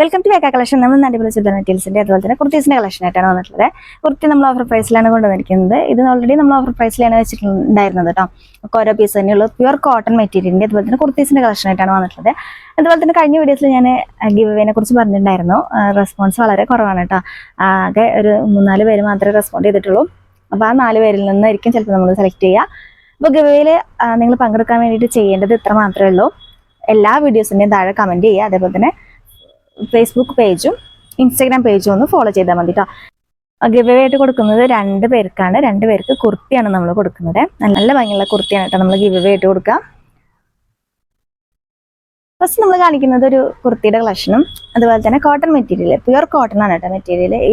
Welcome to വേക്ക collection നമ്മൾ അടിപൊളി സിദ്ധ മെറ്റീരിയൽസിന്റെ അതുപോലെ തന്നെ കുർത്തീസിന്റെ കളക്ഷൻ ആയിട്ടാണ് വന്നിട്ടുള്ളത്. കുർത്തി നമ്മൾ ഓഫർ പ്രൈസിലാണ് കൊണ്ടുവന്നിരിക്കുന്നത്. ഇത് ഓൾറെഡി നമ്മൾ ഓഫർ പ്രൈസിലാണ് വെച്ചിട്ടുണ്ടായിരുന്നത് കേട്ടോ ഒക്കെ ഓരോ പീസ് തന്നെയുള്ളൂ പ്യുവർ കോട്ടൺ മെറ്റീരിയലിന്റെ അതുപോലെ തന്നെ കുർത്തീസിന്റെ കളക്ഷൻ ആയിട്ടാണ് വന്നിട്ടുള്ളത്. അതുപോലെ തന്നെ കഴിഞ്ഞ വീഡിയോസിൽ ഞാൻ ഗിവേനെ കുറിച്ച് പറഞ്ഞിട്ടുണ്ടായിരുന്നു. റെസ്പോൺസ് വളരെ കുറവാണ് കേട്ടോ ആകെ ഒരു മൂന്നാൽ പേര് മാത്രമേ റെസ്പോണ്ട് ചെയ്തിട്ടുള്ളൂ. അപ്പോൾ ആ നാല് പേരിൽ നിന്നായിരിക്കും ചിലപ്പോൾ നമ്മൾ സെലക്ട് ചെയ്യുക. അപ്പോൾ ഗിവ് നിങ്ങൾ പങ്കെടുക്കാൻ വേണ്ടിയിട്ട് ചെയ്യേണ്ടത് ഇത്ര മാത്രമേ ഉള്ളൂ. എല്ലാ വീഡിയോസിന്റെയും താഴെ കമന്റ് ചെയ്യുക. അതേപോലെ തന്നെ ഫേസ്ബുക്ക് പേജും ഇൻസ്റ്റാഗ്രാം പേജും ഒന്ന് ഫോളോ ചെയ്താൽ മതി കേട്ടോ ഗിവ് ആയിട്ട് കൊടുക്കുന്നത് രണ്ട് പേർക്കാണ്. രണ്ട് പേർക്ക് കുർത്തിയാണ് നമ്മൾ കൊടുക്കുന്നത്. നല്ല ഭംഗിയുള്ള കുർത്തിയാണ് കേട്ടോ നമ്മൾ ഗിവ് ആയിട്ട് കൊടുക്കുക ഫസ്റ്റ് നമ്മൾ കാണിക്കുന്നത് ഒരു കുർത്തിയുടെ കളക്ഷനും അതുപോലെ തന്നെ കോട്ടൺ മെറ്റീരിയൽ പ്യുവർ കോട്ടൺ ആണ് കേട്ടോ മെറ്റീരിയൽ ഈ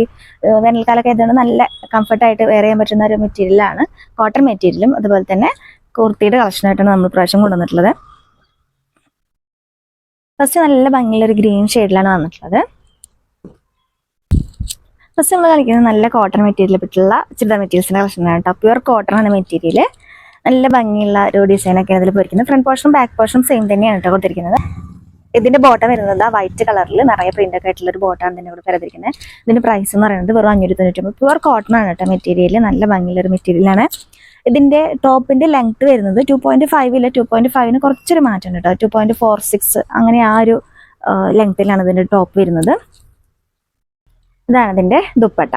വേനൽക്കാലൊക്കെ ആയതുകൊണ്ട് നല്ല കംഫർട്ടായിട്ട് വെയർ ചെയ്യാൻ പറ്റുന്ന ഒരു മെറ്റീരിയലാണ് കോട്ടൺ മെറ്റീരിയലും അതുപോലെ തന്നെ കുർത്തിയുടെ കളക്ഷനായിട്ടാണ് നമ്മൾ പ്രാവശ്യം കൊണ്ടുവന്നിട്ടുള്ളത്. ഫസ്റ്റ് നല്ല ഭംഗിയുള്ള ഒരു ഗ്രീൻ ഷെയ്ഡിലാണ് വന്നിട്ടുള്ളത്. ഫസ്റ്റ് നമ്മൾ കാണിക്കുന്നത് നല്ല കോട്ടൺ മെറ്റീരിയൽ പറ്റുള്ള ചുരിദാർ മെറ്റീരിയൽസിന്റെ കളക്ഷനാണ് കേട്ടോ. പ്യുവർ കോട്ടൺ ആണ് മെറ്റീരിയൽ നല്ല ഭംഗിയുള്ള ഒരു ഡിസൈനൊക്കെയാണ് അതിൽ പോയിരിക്കുന്നത്. ഫ്രണ്ട് പോർഷനും ബാക്ക് പോർഷനും സെയിം തന്നെയാണ് കേട്ടോ കൊടുത്തിരിക്കുന്നത്. ഇതിന്റെ ബോട്ടം വരുന്നത് ആ വൈറ്റ് കളറിൽ നിറയെ പ്രിന്റ് ഒക്കെ ആയിട്ടുള്ള ഒരു ബോട്ടാണ് തന്നെ ഇവിടെ തരത്തിരിക്കുന്നത് ഇതിന്റെ പ്രൈസ് എന്ന് പറയുന്നത് വെറും അഞ്ഞൂറ്റി തൊണ്ണൂറ്റി ഒമ്പത് പ്യുവർ കോട്ടൺ ആണ് കേട്ടോ മെറ്റീരിയൽ നല്ല ഭംഗിയുള്ള ഒരു മെറ്റീരിയലാണ് ഇതിന്റെ ടോപ്പിന്റെ ലെങ്ത് വരുന്നത് ടു പോയിന്റ് ഫൈവിൽ ടു പോയിന്റ് ഫൈവിന് കുറച്ചൊരു മാറ്റം കേട്ടോ. ടു പോയിന്റ് ഫോർ സിക്സ് അങ്ങനെ ആ ഒരു ലെങ്ത്തിലാണ് ഇതിന്റെ ടോപ്പ് വരുന്നത്. ഇതാണ് ഇതിന്റെ ദുപ്പട്ട.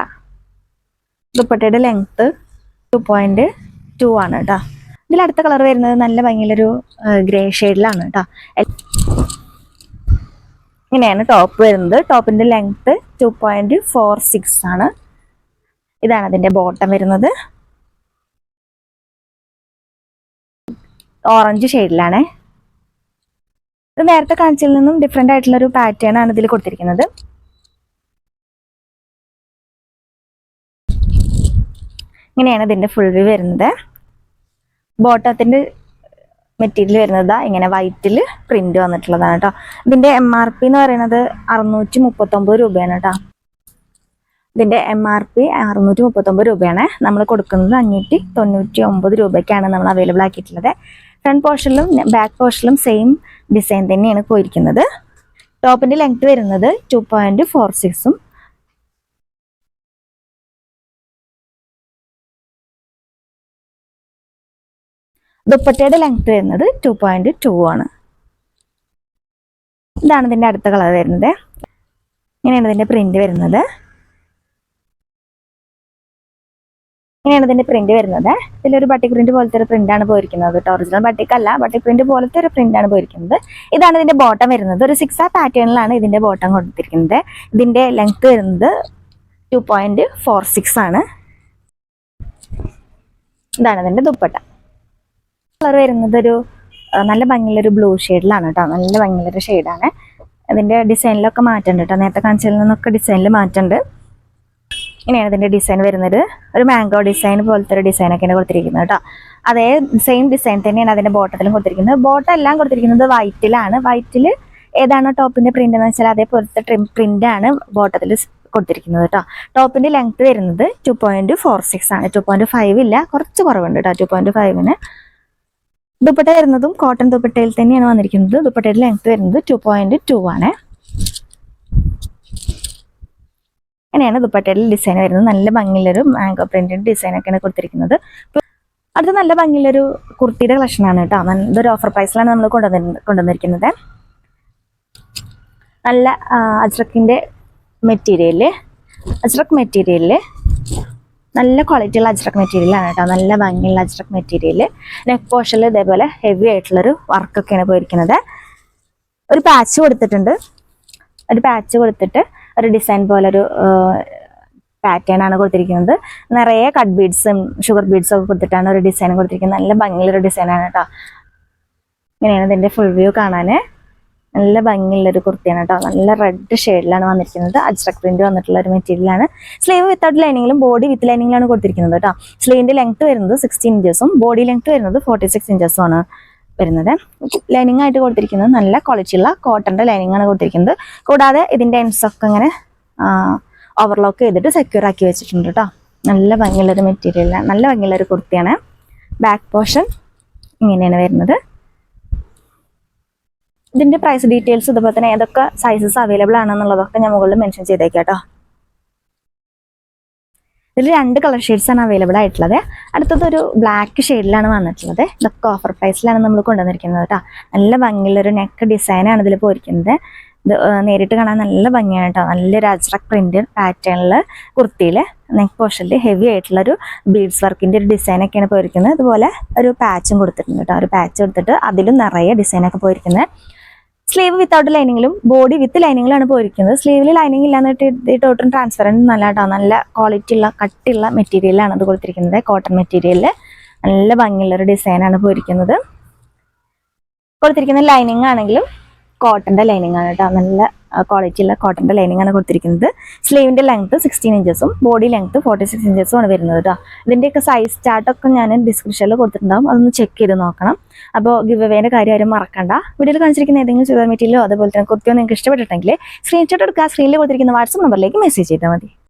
ദുപ്പട്ടയുടെ ലെങ്ത് ടു പോയിന്റ് ടു ആണ് കേട്ടോ. ഇതിൽ അടുത്ത കളർ വരുന്നത് നല്ല ഭംഗിയുള്ളൊരു ഗ്രേ ഷെയ്ഡിലാണ് കേട്ടോ. ഇങ്ങനെയാണ് ടോപ്പ് വരുന്നത്. ടോപ്പിന്റെ length two point four six ആണ്. ഇതാണ് അതിന്റെ ബോട്ടം വരുന്നത്. ഓറഞ്ച് ഷെയ്ഡിലാണ് ഇത് നേരത്തെ കാണിച്ചതിൽ നിന്നും ഡിഫറെന്റ് ആയിട്ടുള്ള ഒരു പാറ്റേൺ ആണ് ഇതിൽ കൊടുത്തിരിക്കുന്നത്. ഇങ്ങനെയാണ് ഇതിന്റെ ഫുൾ വ്യൂ വരുന്നത്. ബോട്ടത്തിന്റെ മെറ്റീരിയൽ വരുന്നത്. ഇങ്ങനെ വൈറ്റിൽ പ്രിന്റ് വന്നിട്ടുള്ളതാണ് കേട്ടോ ഇതിന്റെ എം ആർ പി എന്ന് പറയുന്നത് അറുന്നൂറ്റി മുപ്പത്തൊമ്പത് രൂപയാണ് കേട്ടോ ഇതിന്റെ എം ആർ പി അറുന്നൂറ്റി മുപ്പത്തൊമ്പത് രൂപയാണ്. നമ്മൾ കൊടുക്കുന്നത് അഞ്ഞൂറ്റി തൊണ്ണൂറ്റി ഒമ്പത് രൂപയ്ക്കാണ് നമ്മൾ അവൈലബിൾ ആക്കിയിട്ടുള്ളത്. ഫ്രണ്ട് പോർഷനിലും ബാക്ക് പോർഷനിലും സെയിം ഡിസൈൻ തന്നെയാണ് പോയിരിക്കുന്നത്. ടോപ്പിന്റെ ലെങ്ത് വരുന്നത് ടു പോയിന്റ് ഫോർ സിക്സും ദുപ്പട്ടയുടെ ലെങ്ത് വരുന്നത് ടു പോയിന്റ് ടു ആണ്. ഇതാണ് ഇതിന്റെ അടുത്ത കളർ വരുന്നത്. ഇങ്ങനെയാണ് ഇതിന്റെ പ്രിന്റ് വരുന്നത്. ഇങ്ങനെയാണ് ഇതിന്റെ പ്രിന്റ് വരുന്നത്. ഇതിലൊരു ബട്ടി പ്രിന്റ് പോലത്തെ ഒരു പ്രിന്റ് ആണ് പോയിരിക്കുന്നത് കേട്ടോ. ഒറിജിനൽ ബട്ടിക്കല്ല ബട്ടിക് പ്രിന്റ് പോലത്തെ ഒരു പ്രിന്റാണ് പോയിരിക്കുന്നത്. ഇതാണ് ഇതിന്റെ ബോട്ടം വരുന്നത്. ഒരു സിക്സ് ആ പാറ്റേണിലാണ് ഇതിന്റെ ബോട്ടം കൊടുത്തിരിക്കുന്നത് ഇതിന്റെ ലെങ്ത് വരുന്നത് ടു പോയിന്റ് ഫോർ സിക്സ് ആണ്. ഇതാണ് ഇതിന്റെ ദുപ്പട്ട. കളർ വരുന്നത് ഒരു നല്ല ഭംഗിയുള്ളൊരു ബ്ലൂ ഷെയ്ഡിലാണ് കേട്ടോ നല്ല ഭംഗിയുള്ളൊരു ഷെയ്ഡാണ് അതിന്റെ ഡിസൈനിലൊക്കെ മാറ്റുണ്ട് കേട്ടോ നേരത്തെ കാണിച്ചതിൽ നിന്നൊക്കെ ഡിസൈനിൽ മാറ്റുണ്ട്. ഇങ്ങനെയാണ് ഇതിന്റെ ഡിസൈൻ വരുന്നത്. ഒരു മാംഗോ ഡിസൈൻ പോലത്തെ ഒരു ഡിസൈൻ ഒക്കെയാണ് കൊടുത്തിരിക്കുന്നത് കേട്ടോ അതേ സെയിം ഡിസൈൻ തന്നെയാണ് അതിന്റെ ബോട്ടത്തിലും കൊടുത്തിരിക്കുന്നത്. ബോട്ടം എല്ലാം കൊടുത്തിരിക്കുന്നത് വൈറ്റിലാണ് വൈറ്റിൽ ഏതാണോ ടോപ്പിന്റെ പ്രിന്റ് എന്ന് വെച്ചാൽ അതേപോലത്തെ ട്രിം പ്രിന്റാണ് ബോട്ടത്തിൽ കൊടുത്തിരിക്കുന്നത് കേട്ടോ ടോപ്പിന്റെ ലെങ്ത് വരുന്നത് ടു പോയിന്റ് ഫോർ സിക്സ് ആണ്. ടു പോയിന്റ് ഫൈവ് ഇല്ല. കുറച്ച് കുറവുണ്ട് കേട്ടോ ടു പോയിന്റ് ഫൈവിന് ദുപ്പട്ട വരുന്നതും കോട്ടൺ ദുപ്പട്ടയിൽ തന്നെയാണ് വന്നിരിക്കുന്നത്. ദുപ്പട്ടയുടെ ലെങ്ത് വരുന്നത് ടു പോയിന്റ് ടു ആണ്. അങ്ങനെയാണ് ദുപ്പട്ടയുടെ ഡിസൈൻ വരുന്നത്. നല്ല ഭംഗിയിലൊരു മാംഗോ പ്രിന്റിന്റെ ഡിസൈൻ ഒക്കെയാണ് കൊടുത്തിരിക്കുന്നത്. അടുത്ത നല്ല ഭംഗിയിലൊരു കുർത്തിയുടെ കളക്ഷൻ ആണ് കേട്ടോ. ഇതൊരു ഓഫർ പ്രൈസിലാണ് നമ്മൾ കൊണ്ടുവന്നി കൊണ്ടുവന്നിരിക്കുന്നത്. നല്ല അജ്രക്കിന്റെ മെറ്റീരിയൽ അജ്രക് മെറ്റീരിയൽ നല്ല ക്വാളിറ്റിയുള്ള അജ്രക് മെറ്റീരിയലാണ് കേട്ടോ. നല്ല ഭംഗിയുള്ള അജ്രക് മെറ്റീരിയൽ നെക്ക് പോർഷനിൽ ഇതേപോലെ ഹെവി ആയിട്ടുള്ളൊരു വർക്കൊക്കെയാണ് പോയിരിക്കുന്നത്. ഒരു പാച്ച് കൊടുത്തിട്ടുണ്ട്. ഒരു പാച്ച് കൊടുത്തിട്ട് ഒരു ഡിസൈൻ പോലെ ഒരു പാറ്റേൺ ആണ് കൊടുത്തിരിക്കുന്നത്. നിറയെ കട്ട് ബീഡ്സും ഷുഗർ ബീഡ്സും ഒക്കെ കൊടുത്തിട്ടാണ് ഒരു ഡിസൈൻ കൊടുത്തിരിക്കുന്നത്. നല്ല ഭംഗിയുള്ളൊരു ഡിസൈനാണ് കേട്ടോ. ഇങ്ങനെയാണ് ഇതിന്റെ ഫുൾ വ്യൂ കാണാൻ നല്ല ഭംഗിയുള്ളൊരു കുർത്തിയാണ് കേട്ടോ നല്ല റെഡ് ഷെയ്ഡിലാണ് വന്നിരിക്കുന്നത്. അജ്രക് പ്രിന്റ് വന്നിട്ടുള്ള ഒരു മെറ്റീരിയലാണ് സ്ലീവ് വിത്തൗട്ട് ലൈനിങ്ങിലും ബോഡി വിത്ത് ലൈനിങ്ങിലാണ് കൊടുത്തിരിക്കുന്നത് കേട്ടോ സ്ലീവിന്റെ ലെങ്ത് വരുന്നത് സിക്സ്റ്റീൻ ഇഞ്ചസും ബോഡി ലെങ്ത് വരുന്നത് ഫോർട്ടി സിക്സ് ഇഞ്ചസും ആണ് വരുന്നത്. ലൈനിങ് ആയിട്ട് കൊടുത്തിരിക്കുന്നത് നല്ല ക്വാളിറ്റിയുള്ള കോട്ടന്റെ ലൈനിങ് ആണ് കൊടുത്തിരിക്കുന്നത്. കൂടാതെ ഇതിന്റെ എൻസ് ഒക്കെ ഇങ്ങനെ ഓവർലോക്ക് ചെയ്തിട്ട് സെക്യൂർ ആക്കി വെച്ചിട്ടുണ്ട് കേട്ടോ നല്ല ഭംഗിയുള്ളൊരു മെറ്റീരിയലാണ് നല്ല ഭംഗിയുള്ളൊരു കുർത്തിയാണ്. ബാക്ക് പോർഷൻ ഇങ്ങനെയാണ് വരുന്നത്. ഇതിന്റെ പ്രൈസ് ഡീറ്റെയിൽസ് ഇതുപോലെ തന്നെ ഏതൊക്കെ സൈസസ് അവൈലബിൾ ആണെന്നുള്ളതൊക്കെ ഞാൻ മുകളിൽ മെൻഷൻ ചെയ്തേക്കാം കേട്ടോ. ഇതിൽ രണ്ട് കളർ ഷെയ്ഡ്സ് ആണ് അവൈലബിൾ ആയിട്ടുള്ളത്. അടുത്തത് ഒരു ബ്ലാക്ക് ഷെയ്ഡിലാണ് വന്നിട്ടുള്ളത്. ഇതൊക്കെ ഓഫർ പ്രൈസിലാണ് നമ്മൾ കൊണ്ടുവന്നിരിക്കുന്നത് കേട്ടോ. നല്ല ഭംഗിയുള്ള ഒരു നെക്ക് ഡിസൈനാണ് ഇതിൽ പോയിരിക്കുന്നത്. ഇത് നേരിട്ട് കാണാൻ നല്ല ഭംഗിയാണ് കേട്ടോ. നല്ലൊരു അജ്രക് പ്രിന്റ് പാറ്റേണിൽ കുർത്തിയിൽ നെക്ക് പോർഷനിൽ ഹെവി ആയിട്ടുള്ള ഒരു ബീഡ്സ് വർക്കിന്റെ ഒരു ഡിസൈനൊക്കെയാണ് പോയിരിക്കുന്നത്. അതുപോലെ ഒരു പാച്ചും കൊടുത്തിട്ടുണ്ട് കേട്ടോ. ഒരു പാച്ച് കൊടുത്തിട്ട് അതിലും നിറയെ ഡിസൈനൊക്കെ പോയിരിക്കുന്നത്. സ്ലീവ് വിത്തൗട്ട് ലൈനിങ്ങിലും ബോഡി വിത്ത് ലൈനിങ്ങിലാണ് പോയിരിക്കുന്നത്. സ്ലീവിൽ ലൈനിങ് ഇല്ലാന്ന് ഈ ടോട്ടൽ ട്രാൻസ്പെറന്റ് നല്ല കേട്ടോ നല്ല ക്വാളിറ്റി ഉള്ള കട്ടിയുള്ള മെറ്റീരിയലാണ് അത് കൊടുത്തിരിക്കുന്നത്. കോട്ടൺ മെറ്റീരിയലിൽ നല്ല ഭംഗിയുള്ള ഒരു ഡിസൈനാണ് പോയിരിക്കുന്നത്. കൊടുത്തിരിക്കുന്ന ലൈനിങ് ആണെങ്കിലും കോട്ടന്റെ ലൈനിങ് ആണ് കേട്ടോ നല്ല ക്വാളിറ്റിയുള്ള ഉള്ള കോട്ടന്റെ ലൈനിങ് ആണ് കൊടുത്തിരിക്കുന്നത്. സ്ലീവിന്റെ ലെങ്ത് സിക്സ്റ്റീൻ ഇഞ്ചസും ബോഡി ലെങ്ത് ഫോർട്ടി സിക്സ് ഇഞ്ചസും ആണ് വരുന്നത് കേട്ടോ ഇതിന്റെയൊക്കെ സൈസ് ചാർട്ടൊക്കെ ഞാൻ ഡിസ്ക്രിപ്ഷനിൽ കൊടുത്തിട്ടുണ്ടാവും. അതൊന്ന് ചെക്ക് ചെയ്ത് നോക്കണം. അപ്പോൾ ഗിവ് അവേന്റെ കാര്യം ആരും മറക്കണ്ട. വീഡിയോയിൽ കാണിച്ചിരിക്കുന്ന ഏതെങ്കിലും ചുരിദാർ മെറ്റീരിയലോ അതുപോലെ തന്നെ കുർത്തിയോ നിങ്ങൾക്ക് ഇഷ്ടപ്പെട്ടിട്ടുണ്ടെങ്കിൽ സ്ക്രീൻഷോട്ട് എടുക്കുക. സ്ക്രീനിൽ കൊടുത്തിരിക്കുന്ന വാട്സപ്പ് നമ്പറിലേക്ക് മെസ്സേജ് ചെയ്താൽ മതി.